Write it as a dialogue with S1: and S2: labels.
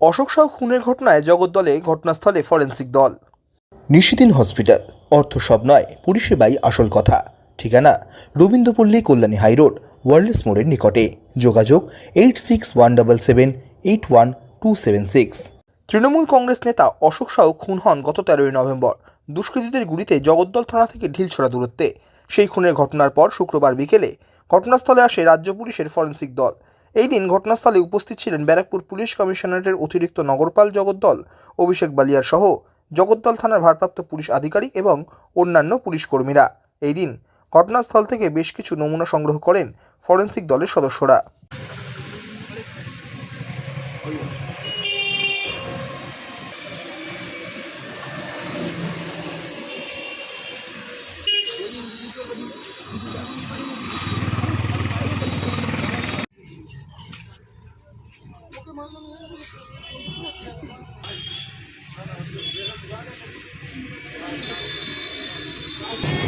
S1: অশোক সাউ খুনের ঘটনায় জগদ্দলে ঘটনাস্থলে ফরেন্সিক দল। নিশিদিন হসপিটাল অর্থ সব নয় পরিষেবাই আসল কথা। ঠিকানা রবীন্দ্রপল্লী কল্যাণী হাইরোড ওয়ার্ল্ডস মোড়ের নিকটে। যোগাযোগ eight six one double seven eight one two seven six. Trinamool Congress নেতা অশোক সাউ খুন হন গত তেরোই নভেম্বর। দুষ্কৃতীদের গুলিতে জগদ্দল থানা থেকে ঢিলছোড়া দূরত্বে। সেই খুনের ঘটনার পর শুক্রবার বিকেলে ঘটনাস্থলে আসে রাজ্য পুলিশের ফরেন্সিক দল। এই দিন ঘটনাস্থলে উপস্থিত ছিলেন ব্যারাকপুর পুলিশ কমিশনারেটের অতিরিক্ত নগরপাল জগদ্দল, অভিষেক বালিয়ার সহ জগদ্দল থানার ভারপ্রাপ্ত পুলিশ আধিকারিক এবং অন্যান্য পুলিশ কর্মীরা। এই দিন ঘটনাস্থল থেকে বেশ কিছু নমুনা সংগ্রহ করেন ফরেন্সিক দলের সদস্যরা। Thank you.